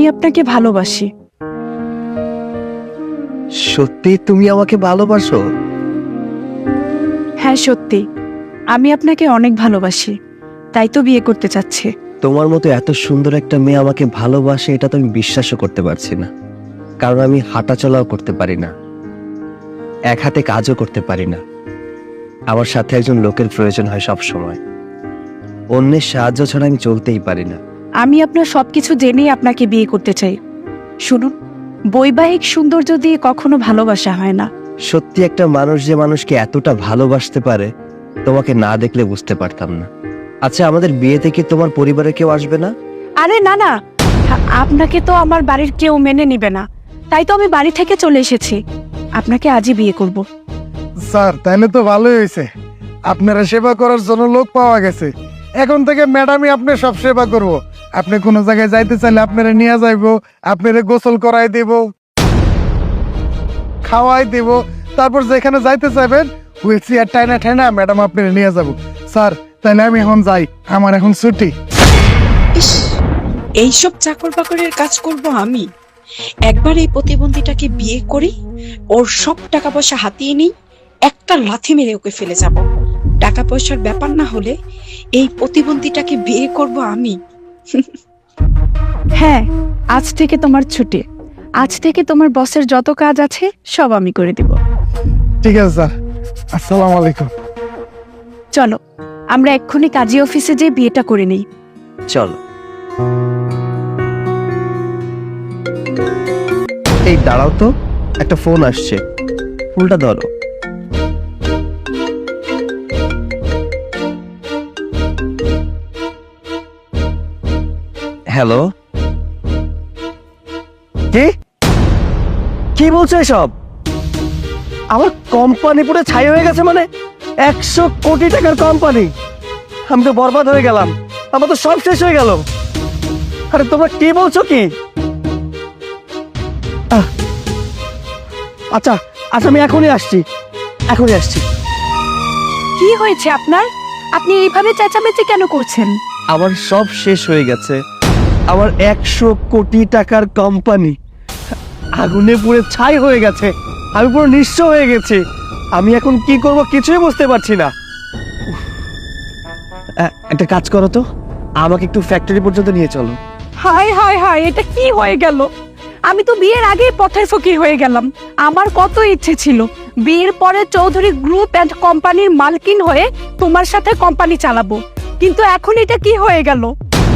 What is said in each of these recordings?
আমি আপনাকে ভালোবাসি। সত্যি তুমি আমাকে ভালোবাসো? হ্যাঁ সত্যি। আমি আপনাকে অনেক ভালোবাসি। তাই তো বিয়ে করতে চাচ্ছি। তোমার মতো এত সুন্দর একটা মেয়ে আমাকে ভালোবাসে এটা তো আমি বিশ্বাসও করতে পারছি না। কারণ আমি হাঁটাচলাও করতে পারি না। এক হাতে কাজও করতে পারি না। আমার সাথে একজন লোকের প্রয়োজন হয় সব সময় অন্যের সাহায্য ছাড়া আমি চলতেই পারি না। আমি আপনার সবকিছু জেনেই আপনাকে বিয়ে করতে চাই। শুনুন বৈবাহিক সৌন্দর্য দিয়ে কখনো ভালোবাসা হয় না। সত্যি একটা মানুষ যে মানুষকে এতটা ভালোবাসতে পারে তোমাকে না দেখলে বুঝতে পারতাম না। আচ্ছা আমাদের বিয়েতে কি তোমার পরিবারে কেউ আসবে না? আরে না না। আপনাকে তো আমার বাড়ির কেউ মেনে নিবে না। তাই তো আমি বাড়ি থেকে চলে এসেছি। আপনাকে আজই বিয়ে করব। স্যার তাইলে তো ভালোই হয়েছে আপনারা সেবা করার জন্য লোক পাওয়া গেছে। এখন থেকে ম্যাডামই আপনার সব সেবা করব। আপনি কোনো জায়গায় যাইতে চাইলে আপনারা নিয়ে যাইব, আপনারা গোসল করাই দেব, খাওয়াই দেব। তারপর যেখানে যাইতে চাইবেন হুইল চেয়ার টাইনা ঠাইনা ম্যাডাম আপনারা নিয়ে যাব। স্যার তাহলে আমি এখন যাই, আমার এখন ছুটি। ইস, এইসব চাকর বাকরের কাজ করব আমি। একবার এই প্রতিবন্ধীটাকে বিয়ে করি, ওর সব টাকা পয়সা হাতিয়ে নিই, একটা লাথি মেরে ওকে ফেলে যাব। টাকা পয়সার ব্যাপার না হলে এই প্রতিবন্ধীটাকে বিয়ে করব আমি। হ্যাঁ আজ থেকে তোমার ছুটি। আজ থেকে তোমার বসের যত কাজ আছে সব আমি করে দিব। ঠিক আছে স্যার। আসসালামু আলাইকুম। চলো আমরা এক্ষুনি কাজী অফিসে যেয়ে বিয়েটা করে নিই। চলো। এই দাঁড়াও তো একটা ফোন আসছে। ফুলটা ধরো। হ্যালো। কি? কি বলছো এসব? আমার কোম্পানি পুরো ছাই হয়ে গেছে মানে একশো কোটি টাকার কোম্পানি আমি তো বরবাদ হয়ে গেলাম। আমার তো সব শেষ হয়ে গেল। আরে তোমরা কি বলছো কি? আচ্ছা আচ্ছা আমি এখনই আসছি। এখনই আসছি। কি হয়েছে আপনার? আপনি এইভাবে চেঁচামেচি কেন করছেন? আমার সব শেষ হয়ে গেছে। আমার একশো কোটি টাকার কোম্পানি আগুনে পুড়ে ছাই হয়ে গেছে আমি পুরো নিঃস্ব হয়ে গেছি। আমি এখন কি করব কিছুই বুঝতে পারছি না। একটা কাজ করো তো, আমাকে একটু ফ্যাক্টরি পর্যন্ত নিয়ে চলো। হায় হায় হায়, এটা কি হয়ে গেল? আমি তো বিয়ের আগেই পথের ফকির হয়ে গেলাম। আমার কত ইচ্ছে ছিল। বিয়ের পরে চৌধুরী গ্রুপ অ্যান্ড কোম্পানির মালকিন হয়ে তোমার সাথে কোম্পানি চালাবো। কিন্তু এখন এটা কি হয়ে গেল?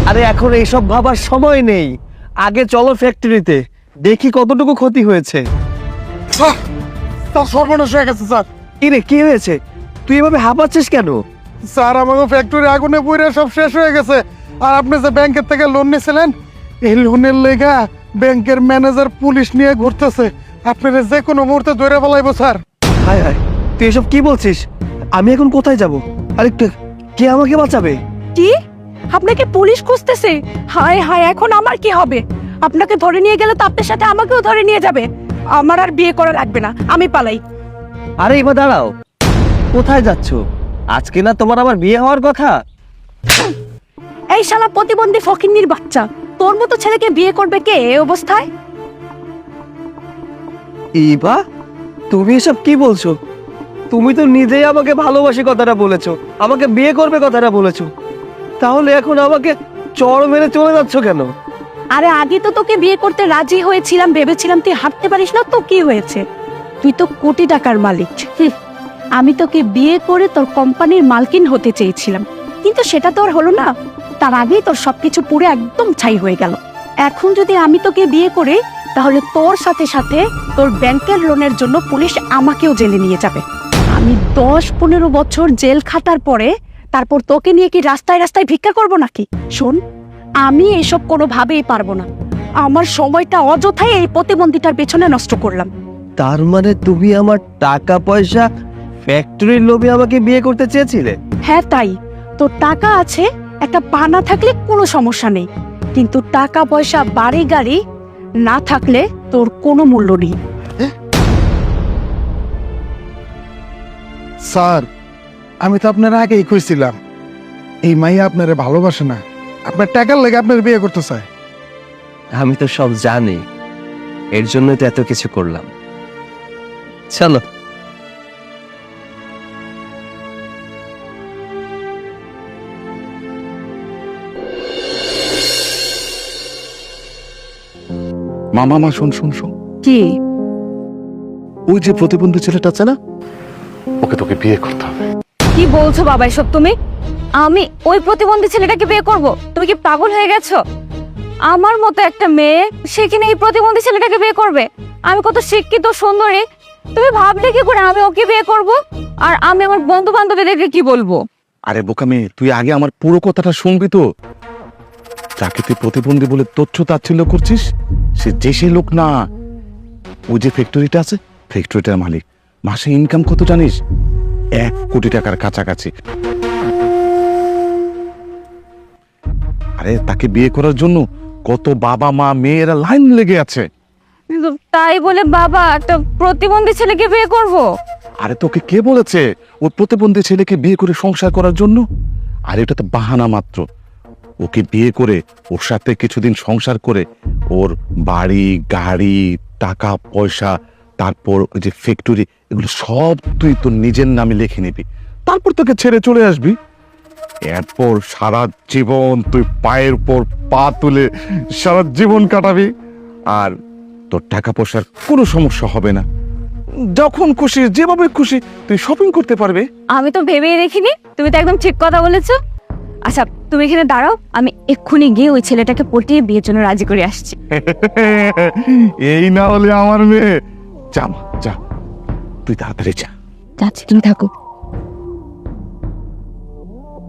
আরে এখন এইসব ভাবার সময় নেই। আগে চলো ফ্যাক্টরিতে দেখি কতটুকু ক্ষতি হয়েছে। স্যার স্যার সর্বনাশ হয়ে গেছে স্যার। কি রে কি হয়েছে? তুই এভাবে হাঁপাচ্ছিস কেন? স্যার আমাকে ফ্যাক্টরি আগুনে পুড়ে সব শেষ হয়ে গেছে। আর আপনি যে ব্যাংকের থেকে লোন নিয়েছিলেন এই লোনের লেগা ব্যাংকের ম্যানেজার পুলিশ নিয়ে ঘুরতেছে। আপনারা যে কোনো মুহূর্তে ধরে ফেলাইবো স্যার। হায় হায় তুই এসব কি বলছিস? আমি এখন কোথায় যাব? আরে কে- কে আমাকে বাঁচাবে? কি? আপনাকে পুলিশ খুঁজতেছে। হায় হায় এখন আমার কি হবে? আপনাকে ধরে নিয়ে গেলে তো আপনার সাথে আমাকেও ধরে নিয়ে যাবে। আমার আর বিয়ে করা লাগবে না। আমি পালাই। আরে এবার দাঁড়াও। কোথায় যাচ্ছ? আজকে না তোমার আবার বিয়ে হওয়ার কথা? এই শালা প্রতিবন্ধী ফকিন্নির বাচ্চা। তোর মতো ছেলেকে বিয়ে করবে কে এই অবস্থায়? ইবা তুমি এসব কি বলছো? তুমি তো নিজেই আমাকে ভালোবাসি কথাটা বলেছ। আমাকে বিয়ে করবে কথাটা বলেছ। তাহলে এখন আমাকে চড় মেরে চলে যাচ্ছ কেন? আরে আগে তো তোকে বিয়ে করতে রাজি হয়েছিলাম, ভেবেছিলাম তুই হাঁটতে পারিস না, তো কি হয়েছে? তুই তো কোটি টাকার মালিক। আমি তোকে বিয়ে করে তোর কোম্পানির মালকিন হতে চেয়েছিলাম, কিন্তু সেটা তো আর হলো না। তার আগেই তোর সবকিছু পুরো একদম ছাই হয়ে গেল। এখন যদি আমি তোকে বিয়ে করি, তাহলে তোর সাথে সাথে তোর ব্যাংকের লোনের জন্য পুলিশ আমাকেও জেলে নিয়ে যাবে। আমি দশ পনেরো বছর জেল খাটার পরে তারপর তোকে নিয়ে কি রাস্তায় রাস্তায় ভিক্ষা করব নাকি? শোন আমি এসব কোনোভাবেই পারব না। আমার সময়টা অযথাই এই প্রতিবন্ধীটার পেছনে নষ্ট করলাম। তার মানে তুমি আমার টাকা পয়সা ফ্যাক্টরির লোভে আমাকে বিয়ে করতে চেয়েছিলে? হ্যাঁ তাই। তোর টাকা আছে একটা পানা থাকলে কোনো সমস্যা নেই। কিন্তু টাকা পয়সা বাড়ি গাড়ি না থাকলে তোর কোনো মূল্য নেই। স্যার আমি তো আপনার আগেই খুঁজছিলাম এই মাইয়া আপনারে ভালোবাসে না। আপনার টাকার লেগে আপনার বিয়ে করতে চায় আমি তো সব জানি এর জন্যই তো এত কিছু করলাম। চলো। মামা মা মামা শোন শোন শোন। কি? ওই যে প্রতিবন্ধী ছেলেটা আছে না? ওকে তোকে বিয়ে করতে হবে। বলছো বাবা এসব তুমি? আমি ওই প্রতিবন্ধী ছেলেটাকে বিয়ে করব। তুমি কি পাগল হয়ে গেছো? আমার মতো একটা মেয়ে, সে সেখানে এই প্রতিবন্ধী ছেলেটাকে বিয়ে করবে? আমি কত শিক্ষিত, সুন্দরী। তুমি ভাবলে কি করে আমি ওকে বিয়ে করব? আর আমি আমার বন্ধু বান্ধবীদেরকে কি বলব? আরে বোকা মেয়ে, তুই আগে আমার পুরো কথাটা শুনবি তো। যাকে তুই প্রতিবন্ধী বলে তথ্য তাচ্ছিল্য করছিস, সে যে সে লোক না। ওই যে ফ্যাক্টরিটা আছে ফ্যাক্টরিটার মালিক। মাসে ইনকাম কত জানিস? এক কোটি টাকার কাছাকাছি। আরে তাকে বিয়ে করার জন্য কত বাবা মা মেয়েরা লাইন লেগে আছে। তাই বলে বাবা একটা প্রতিবন্ধী ছেলেকে বিয়ে করব? আরে তোকে কে বলেছে? ওর প্রতিবন্ধী ছেলেকে বিয়ে করে সংসার করার জন্য? আর এটা তো বাহানা মাত্র। ওকে বিয়ে করে ওর সাথে কিছুদিন সংসার করে ওর বাড়ি গাড়ি টাকা পয়সা তারপর ওই যে ফ্যাক্টরি এগুলো সব তুই তোর নিজের নামে লিখে নিবি। তারপর তোকে ছেড়ে চলে আসবি। এরপর সারা জীবন তুই পায়ের উপর পা তুলে সারা জীবন কাটাবি। আর তোর টাকা পয়সার কোনো সমস্যা হবে না। যখন খুশি যেভাবে খুশি তুই শপিং করতে পারবে। আমি তো ভেবেই দেখিনি। তুমি তো একদম ঠিক কথা বলেছ। আচ্ছা তুমি এখানে দাঁড়াও। আমি এক্ষুনি গিয়ে ওই ছেলেটাকে পটিয়ে বিয়ের জন্য রাজি করে আসছি। এই না হলে আমার মেয়ে যা মা, যা। তুই তাড়াতাড়ি যা। যাচ্ছি তুমি থাকো।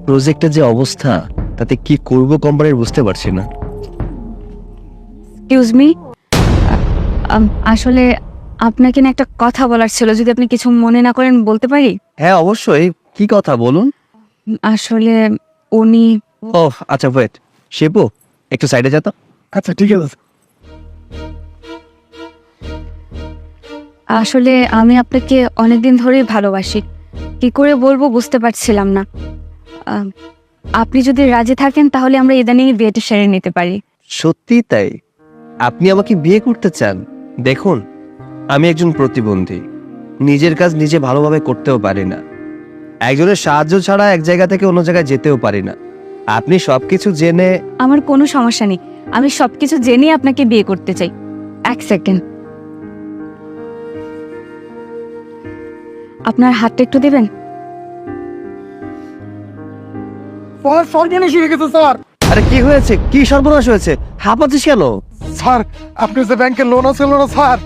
প্রজেক্টের যে অবস্থা তাতে কি করব কোম্পানির বুঝতে পারছি না। এক্সকিউজ মি আসলে আপনাকে না একটা কথা বলার ছিল যদি আপনি কিছু মনে না করেন বলতে পারি? হ্যাঁ অবশ্যই। কি কথা বলুন। আসলে উনি ও আচ্ছা ওয়েট শেপু একটু সাইডে যা তো। আচ্ছা ঠিক আছে। আসলে আমি আপনাকে অনেকদিন ধরেই ভালোবাসি। কি করে বলব বুঝতে পারছিলাম না। আপনি যদি রাজি থাকেন তাহলে আমরা ইদানিং বিয়েটা সেরে নিতে পারি। সত্যি তাই। আপনি আমাকে বিয়ে করতে চান। দেখুন আমি একজন প্রতিবন্ধী। নিজের কাজ নিজে ভালোভাবে করতেও পারি না। একজনের সাহায্য ছাড়া এক জায়গা থেকে অন্য জায়গায় যেতেও পারি না। আপনি সবকিছু জেনে আমার কোনো সমস্যা নেই। আমি সবকিছু জেনে আপনাকে বিয়ে করতে চাই। এক সেকেন্ড। আপনার হাতটা একটু দেবেন? স্যার সর্বনাশ হয়ে গেছে স্যার? আরে কি হয়েছে? কি সর্বনাশ হয়েছে? হাঁপাচ্ছিস কেন? স্যার আপনি যে ব্যাংকের লোন আছে না স্যার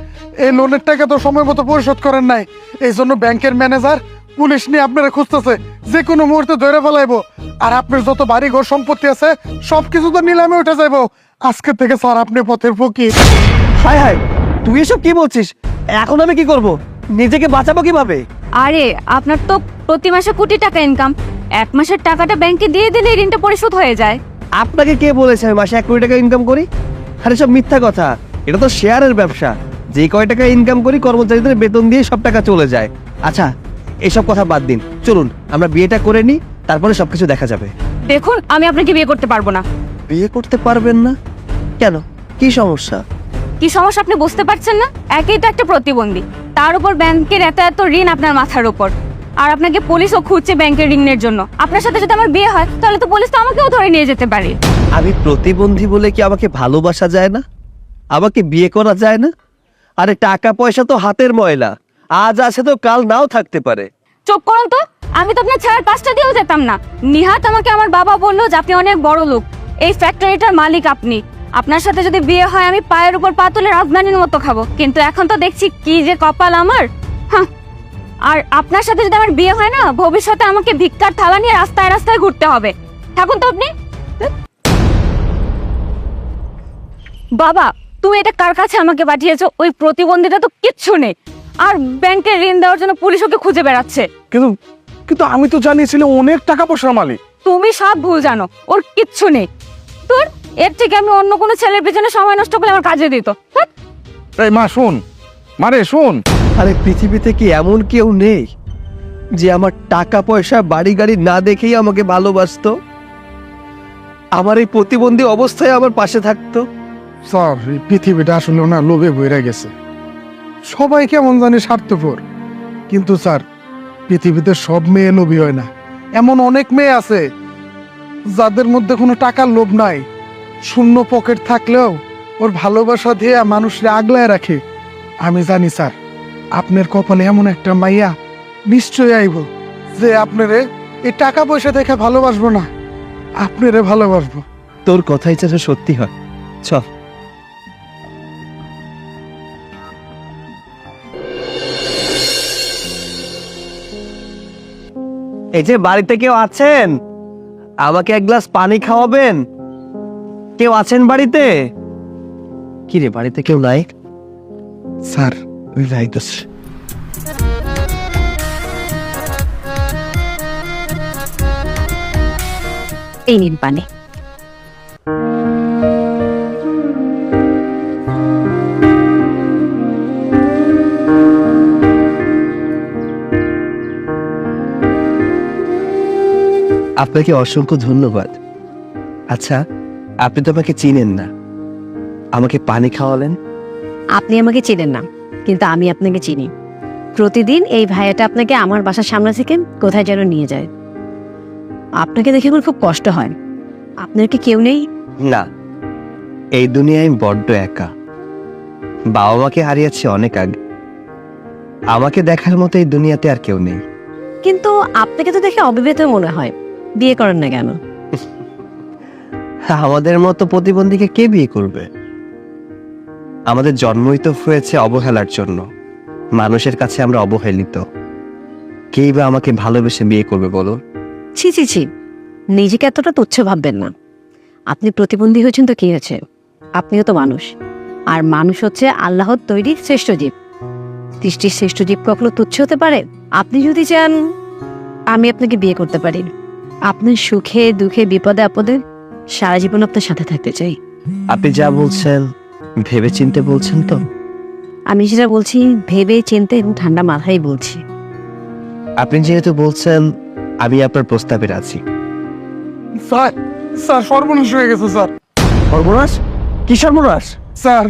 এই লোনের টাকা তো সময় মতো পরিশোধ করেন নাই। এই জন্য ব্যাংকের ম্যানেজার পুলিশ নিয়ে আপনারা খুঁজতেছে। যে কোনো মুহূর্তে ধরে ফেলাইবো। আর আপনার যত বাড়ি ঘর সম্পত্তি আছে সবকিছু তো নিলামে উঠে যাইবো। আজকে থেকে স্যার আপনি পথের ফকির। হায় হায় তুই এসব কি বলছিস? এখন আমি কি করব? নিজেকে বাঁচাবো কীভাবে? আরে আপনার তো প্রতি মাসে কোটি টাকা ইনকাম এক মাসের টাকাটা ব্যাংকে দিয়ে দিলে ঋণটা পরিশোধ হয়ে যায়। আপনাকে কে বলেছে আমি মাসে এক কোটি টাকা ইনকাম করি? আরে সব মিথ্যা কথা। এটা তো শেয়ারের ব্যবসা। যে কয় টাকা ইনকাম করি কর্মচারীদের বেতন দিয়ে সব টাকা চলে যায়। আচ্ছা এসব কথা বাদ দিন। চলুন আমরা বিয়েটা করে নিই তারপরে সবকিছু দেখা যাবে। দেখুন আমি আপনাকে বিয়ে করতে পারব না। বিয়ে করতে পারবেন না? কেন? কি সমস্যা? কি সমস্যা আপনি বুঝতে পারছেন না? একই তো একটা প্রতিবন্ধী। তার উপর ব্যাংকের এত এত ঋণ আপনার মাথার উপর। আর আপনাকে পুলিশও খুঁজছে ব্যাংকের ঋণের জন্য। আপনার সাথে যদি আমার বিয়ে হয় তাহলে তো পুলিশ তো আমাকেও ধরে নিয়ে যেতে পারে। আমি প্রতিবন্ধী বলে কি আমাকে ভালোবাসা যায় না? আমাকে বিয়ে করা যায় না? আরে টাকা পয়সা তো হাতের ময়লা। আজ আছে তো কাল নাও থাকতে পারে। চুপ করুন তো। আমি তো আপনার ছাড়ার পাঁচটা দিয়েও যেতাম না। নিহাত আমাকে আমার বাবা বলল যে আপনি অনেক বড় লোক। এই ফ্যাক্টরিটার মালিক আপনি। আপনার সাথে যদি বিয়ে হয় আমি পায়ের উপর পা তুলে রাজধানীর মতো খাব। কিন্তু এখন তো দেখছি কি যে কপাল আমার। আর আপনার সাথে যদি আমার বিয়ে হয় না ভবিষ্যতে আমাকে ভিক্ষার থালা নিয়ে রাস্তায় রাস্তায় ঘুরতে হবে। থাকুন তো আপনি। বাবা তুমি এটা কার কাছে আমাকে পাঠিয়েছো? ওই প্রতিবন্ধীটা তো কিচ্ছু নেই। আর ব্যাংকের ঋণ দেওয়ার জন্য পুলিশ ওকে খুঁজে বেড়াচ্ছে। কিন্তু কিন্তু আমি তো জানিয়েছিলাম অনেক টাকা পয়সার মালিক। তুমি সব ভুল জানো। ওর কিচ্ছু নেই। তোর এর থেকে আমি অন্য কোনো ছেলের পেছনে সময় নষ্ট করলে আমার কাজে দিত। এই মা শোন। মারে শোন। আরে পৃথিবীতে কি এমন কেউ নেই যে আমার টাকা পয়সা বাড়ি গাড়ি না দেখেই আমাকে ভালোবাসতো? আমার এই প্রতিবন্ধী অবস্থায় আমার পাশে থাকতো? স্যার এই পৃথিবীটা আসলে না লোভে বইরা গেছে। সবাই কেমন জানি স্বার্থপর। কিন্তু স্যার পৃথিবীতে সব মেয়ে লোভী হয় না। এমন অনেক মেয়ে আছে যাদের মধ্যে কোনো টাকার লোভ নাই। শূন্য পকেট থাকলেও ওর ভালোবাসা দিয়ে মানুষরা আগলায় রাখে। আমি জানি স্যার আপনার কপালে এমন একটা মাইয়া নিশ্চয়ই আইব যে আপনারে এই টাকা পয়সা দেখে ভালোবাসবো না। আপনারে ভালোবাসবো। তোর কথাই যেন সত্যি হয়। চল। এই যে বাড়িতে কেউ আছেন? আমাকে এক গ্লাস পানি খাওয়াবেন? কেউ আছেন বাড়িতে? কি রে বাড়িতে কেউ নাই? স্যার যাইতেছে এই নিন পানি। আপনাকে অসংখ্য ধন্যবাদ। আচ্ছা আপনি তো আমাকে চিনেন না। আমাকে পানি খাওয়ালেন? আপনি আমাকে চেনেন না কিন্তু আমি আপনাকে চিনি। প্রতিদিন এই ভাইয়াটা আপনাকে আমার বাসার সামনে থেকে কোথায় যেন নিয়ে যায়। আপনাকে দেখে আমার খুব কষ্ট হয়। আপনার কি কেউ নেই? না এই দুনিয়ায় আমি বড্ড একা। বাবা মাকে হারিয়েছি অনেক আগে। আমাকে দেখার মতো এই দুনিয়াতে আর কেউ নেই। কিন্তু আপনাকে তো দেখে অবিবাহিত মনে হয় বিয়ে করেন না কেন? আমাদের মতো প্রতিবন্ধীকে কে বিয়ে করবে? আমাদের জন্মই তো হয়েছে অবহেলার জন্য। মানুষের কাছে আমরা অবহেলিত। কেই বা আমাকে ভালোবেসে বিয়ে করবে বলো? ছি ছি ছি। নিজেকে এতটা তুচ্ছ ভাববেন না। আপনি প্রতিবন্ধী হয়েছেন তো কি হয়েছে? আপনিও তো মানুষ। আর মানুষ হচ্ছে আল্লাহর তৈরি শ্রেষ্ঠ জীব। সৃষ্টির শ্রেষ্ঠ জীব কখনো তুচ্ছ হতে পারে? আপনি যদি চান, আমি আপনাকে বিয়ে করতে পারি। আপনার সুখে, দুঃখে, বিপদে, আপদে সারা জীবন আপনার সাথে থাকতে চাই। আপনি যা বলছেন ভেবে চিনতে বলছেন তো? আমি যেটা বলছি ভেবে চিনতে এবং ঠান্ডা মাথায় বলছি। আপনি যেহেতু বলছেন আমি আপনার প্রস্তাবে রাজি। স্যার স্যার সর্বনাশ হয়ে গেছে স্যার। সর্বনাশ? কি সর্বনাশ? স্যার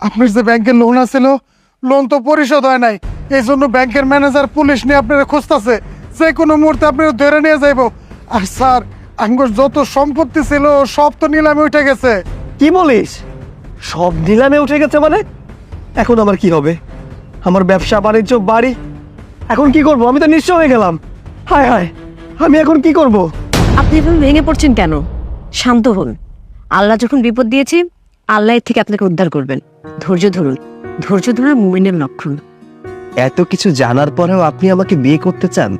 আপনার যে ব্যাংকের লোন আছিল লোন তো পরিশোধ হয় নাই। এই জন্য ব্যাংকের ম্যানেজার পুলিশ নিয়ে আপনারা খুঁজতেছে। যে কোনো মুহূর্তে আপনারা ধরে নিয়ে যাইব। আর স্যার আঙ্গুর যত সম্পত্তি ছিল সব তো নিলামে উঠে গেছে। কি বলিস? সব নিলামে উঠে গেছে মানে? এখন আমার কি হবে? আমার ব্যবসা বাণিজ্য বাড়ি এখন কি করব? আমি তো নিঃস্ব হয়ে গেলাম। হায় হায় আমি এখন কি করব? আপনি এভাবে ভেঙে পড়ছেন কেন? শান্ত হন। আল্লাহ যখন বিপদ দিয়েছে আল্লাহ এর থেকে আপনাকে উদ্ধার করবেন। ধৈর্য ধরুন। ধৈর্য ধরা মুমিনের লক্ষণ। এত কিছু জানার পরেও আপনি আমাকে বিয়ে করতে চান?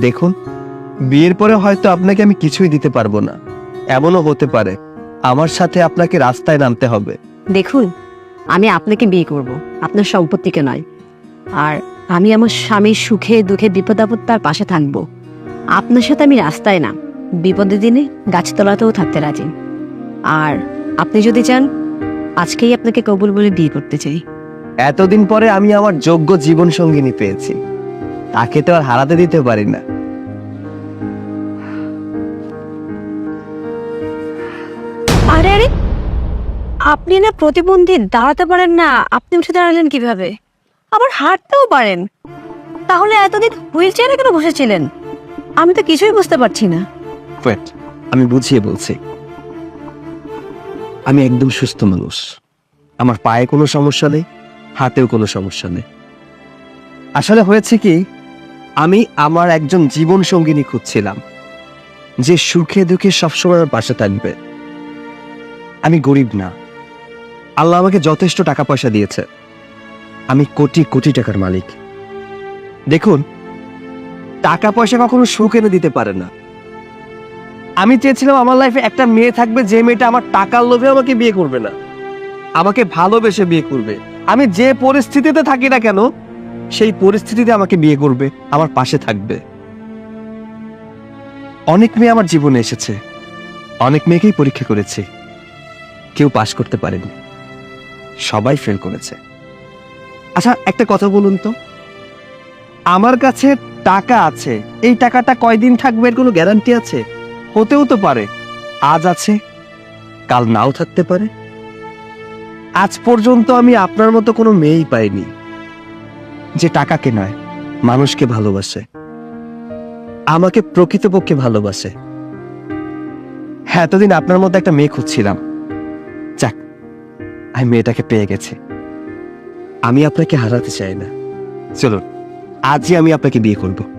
দেখুন বিয়ের পরে হয়তো আপনাকে আমি কিছুই দিতে পারব না। এমনও হতে পারে। আমার সাথে আপনাকে রাস্তায় নামতে হবে। দেখুন আমি আপনাকে বিয়ে করব। আপনার সম্পত্তিকে নয়। আর আমি আমার স্বামীর সুখে দুঃখে বিপদ আপদ তার পাশে থাকব। আপনার সাথে আমি রাস্তায় না বিপদের দিনে গাছতলাতেও থাকতে রাজি। আর আপনি যদি চান আজকেই আপনাকে কবুল বলে বিয়ে করতে চাই। এতদিন পরে আমি আমার যোগ্য জীবন সঙ্গিনী পেয়েছি। তাকে তো আর হারাতে দিতে পারি না। আপনি না প্রতিবন্ধী দাঁড়াতে পারেন না, আপনি উঠে দাঁড়ালেন কীভাবে? আবার হাঁটতেও পারেন। তাহলে এতদিন হুইল চেয়ারে কেন বসেছিলেন? আমি তো কিছুই বুঝতে পারছি না। আমি বুঝিয়ে বলছি। আমি একদম সুস্থ মানুষ। আমার পায়ে কোনো সমস্যা নেই, হাতেও কোনো সমস্যা নেই। আসলে হয়েছে কি, আমি আমার একজন জীবন সঙ্গিনী খুঁজছিলাম। যে সুখে দুঃখে সবসময় আমার পাশে থাকবে। আমি গরিব না। আল্লাহ আমাকে যথেষ্ট টাকা পয়সা দিয়েছে। আমি কোটি কোটি টাকার মালিক। দেখুন টাকা পয়সা কখনো সুখ এনে দিতে পারে না। আমি চেয়েছিলাম আমার লাইফে একটা মেয়ে থাকবে যে মেয়েটা আমার টাকার লোভে আমাকে বিয়ে করবে না। আমাকে ভালোবেসে বিয়ে করবে। আমি যে পরিস্থিতিতে থাকি না কেন, সেই পরিস্থিতিতে আমাকে বিয়ে করবে, আমার পাশে থাকবে। অনেক মেয়ে আমার জীবনে এসেছে। অনেক মেয়েকেই পরীক্ষা করেছি। কেউ পাশ করতে পারেনি। সবাই ফেল করেছে। আচ্ছা একটা কথা বলুন তো। আমার কাছে টাকা আছে। এই টাকাটা কয়দিন থাকবে এর কোনো গ্যারান্টি আছে? হতেও তো পারে। আজ আছে, কাল নাও থাকতে পারে। আজ পর্যন্ত আমি আপনার মতো কোনো মেয়েই পাইনি, যে টাকাকে নয়, মানুষকে ভালোবাসে। আমাকে প্রকৃতপক্ষে ভালোবাসে। হ্যাঁ এতদিন আপনার মতো একটা মেয়ে খুঁজছিলাম। আমি মেয়েটাকে পেয়ে গেছি। আমি আপনাকে হারাতে চাই না। চলুন, আজই আমি আপনাকে বিয়ে করব।